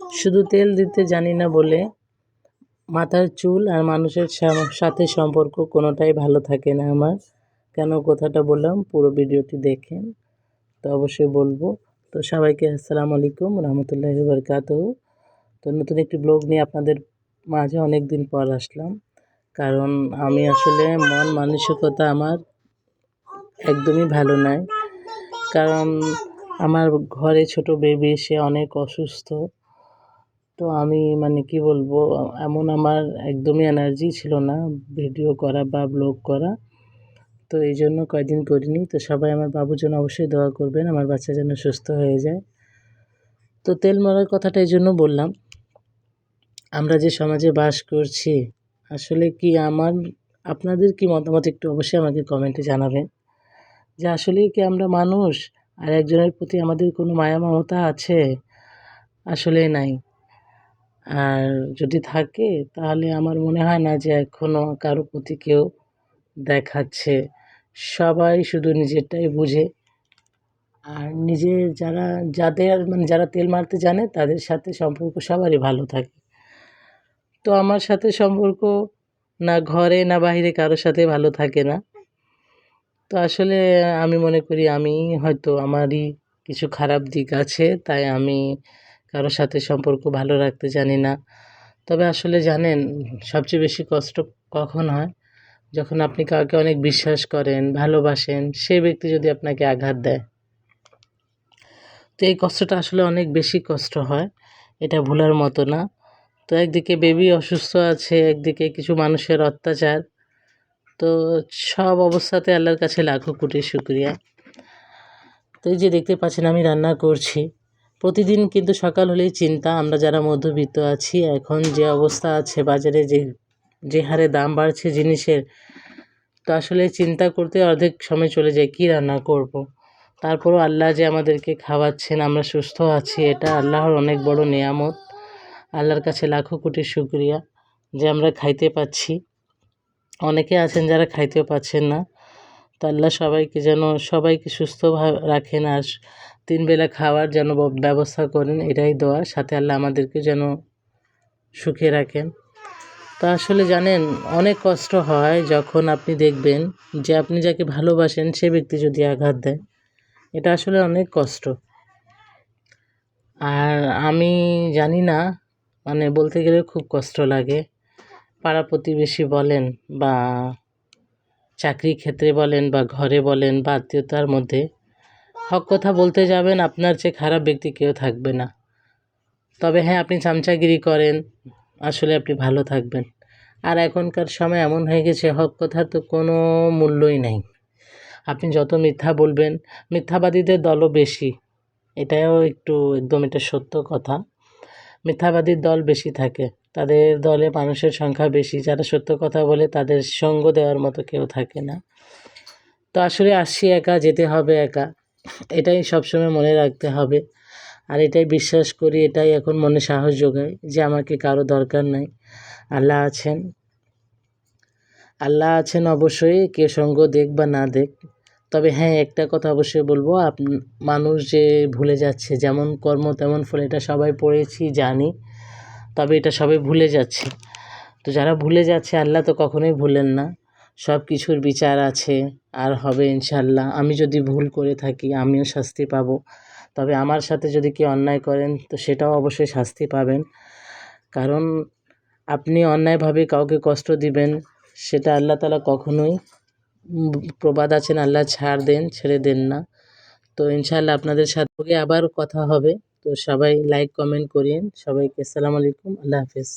শুধু তেল দিতে জানি না বলে মাথার চুল আর মানুষের সাথে সম্পর্ক কোনোটাই ভালো থাকে না আমার। কেন কথাটা বললাম? পুরো ভিডিওটি দেখেন। তো অবশ্যই বলব। তো সবাইকে আসসালামু আলাইকুম, রহমতুল্লাহি বরকাত তো নতুন একটি ব্লগ নিয়ে আপনাদের মাঝে অনেক দিন পর আসলাম। কারণ আমি আসলে মন মানসিকতা আমার একদমই ভালো নয় কারণ আমার ঘরে ছোট বেবি সে অনেক অসুস্থ। তো আমি মানে কি বলব, এমন আমার একদমই এনার্জি ছিল না ভিডিও করা বা ব্লগ করা। তো এই জন্য কয়দিন করিনি। তো সবাই আমার বাবুর জন্য অবশ্যই দোয়া করবেন, আমার বাচ্চা যেন সুস্থ হয়ে যায়। তো তেল মরার কথাটা এই জন্য বললাম, আমরা যে সমাজে বাস করছি, আসলে কি আমার, আপনাদের কি মতামত একটু অবশ্যই আমাকে কমেন্টে জানাবেন। যে আসলেই কি আমরা মানুষ আর একজনের প্রতি আমাদের কোনো মায়া মমতা আছে? আসলে নাই। আর যদি থাকে, তাহলে আমার মনে হয় না যে এখনও কারও প্রতি কেউ দেখাচ্ছে। সবাই শুধু নিজেরটাই বুঝে। আর নিজে যারা, যাদের মানে যারা তেল মারতে জানে, তাদের সাথে সম্পর্ক সবারই ভালো থাকে। তো আমার সাথে সম্পর্ক না ঘরে না বাইরে কারোর সাথে ভালো থাকে না। তো আসলে আমি মনে করি আমি হয়তো আমারই কিছু খারাপ দিক আছে, তাই আমি কারোর সাথে সম্পর্ক ভালো রাখতে জানি না। তবে আসলে জানেন, সবচেয়ে বেশি কষ্ট কখন হয়? যখন আপনি কাউকে অনেক বিশ্বাস করেন, ভালোবাসেন, সে ব্যক্তি যদি আপনাকে আঘাত দেয়। তো এই কষ্টটা আসলে অনেক বেশি কষ্ট হয়, এটা ভুলার মতো না। তো একদিকে বেবি অসুস্থ আছে, একদিকে কিছু মানুষের অত্যাচার। তো সব অবস্থাতে আল্লাহর কাছে লাখো কোটি শুক্রিয়া। তো এই যে দেখতে পাচ্ছেন, আমি রান্না করছি। প্রতিদিন কিন্তু সকাল হলেই চিন্তা, আমরা যারা মধ্যবিত্ত আছি, এখন যে অবস্থা আছে, বাজারে যে যে হারে দাম বাড়ছে জিনিসের, তো আসলে চিন্তা করতে অর্ধেক সময় চলে যায়, কী রান্না করব। তারপরও আল্লাহ যে আমাদেরকে খাওয়াচ্ছেন, আমরা সুস্থ আছি, এটা আল্লাহর অনেক বড় নেয়ামত আল্লাহর কাছে লাখো কোটি শুক্রিয়া যে আমরা খাইতে পাচ্ছি অনেকে আছেন যারা খাইতেও পাচ্ছেন না, তো আল্লাহ সবাইকে যেন, সবাইকে সুস্থ রাখেন আর তিন বেলা খাওয়ার যেন ব্যবস্থা করেন, এটাই দোয়া। সাথে আল্লাহ আমাদেরকে যেন সুখে রাখেন। তো আসলে জানেন, অনেক কষ্ট হয় যখন আপনি দেখবেন যে আপনি যাকে ভালোবাসেন, সে ব্যক্তি যদি আঘাত দেয়। এটা আসলে অনেক কষ্ট। আর আমি জানি না মানে বলতে গেলে খুব কষ্ট লাগে। পাড়া প্রতিবেশী বলেন বা চাকরি ক্ষেত্রে বলেন বা ঘরে বলেন বা আত্মীয়তার মধ্যে হক কথা বলতে যাবেন, আপনার চেয়ে খারাপ ব্যক্তি কেউ থাকবে না। তবে হ্যাঁ আপনি চামচাগিরি করেন, আসলে আপনি ভালো থাকবেন। আর এখনকার সময় এমন হয়ে গেছে, হক কথার তো কোনো মূল্যই নেই। আপনি যত মিথ্যা বলবেন, মিথ্যাবাদীদের দলও বেশি। এটাও একটু একদম এটা সত্য কথা। মিথ্যাবাদীর দল বেশি থাকে। তাদের দলে মানুষের সংখ্যা বেশি। যারা সত্য কথা বলে, তাদের সঙ্গ দেওয়ার মতো কেউ থাকে না। তো আসলে আসছি একা, যেতে হবে একা। এটাই সবসময় মনে রাখতে হবে। আর এটাই বিশ্বাস করি, এটাই এখন মনে সাহস যোগায় যে আমাকে কারও দরকার নাই। আল্লাহ আছেন। আল্লাহ আছেন অবশ্যই, কে সঙ্গ দেখ বা না দেখ। তবে হ্যাঁ একটা কথা অবশ্যই বলব, আপ, মানুষ যে ভুলে যাচ্ছে, যেমন কর্ম তেমন ফল, এটা সবাই পড়েছি, জানি। তবে এটা সবাই ভুলে যাচ্ছে। তো যারা ভুলে যাচ্ছে, আল্লাহ তো কখনোই ভুলেন না। সব কিছুর বিচার আছে, আর হবে ইনশাল্লাহ। আমি যদি ভুল করে থাকি, আমিও শাস্তি পাবো। তবে আমার সাথে যদি কেউ অন্যায় করেন, তো সেটাও অবশ্যই শাস্তি পাবেন। কারণ আপনি অন্যায়ভাবে কাউকে কষ্ট দিবেন, সেটা আল্লাহ তালা কখনোই প্রবাদ আছেন, আল্লাহ ছাড় দেন, ছেড়ে দেন না। তো ইনশাল্লাহ আপনাদের সাথে আবার কথা হবে। তো সবাই লাইক কমেন্ট করিয়েন। সবাইকে আসসালামু আলাইকুম। আল্লাহ হাফিজ।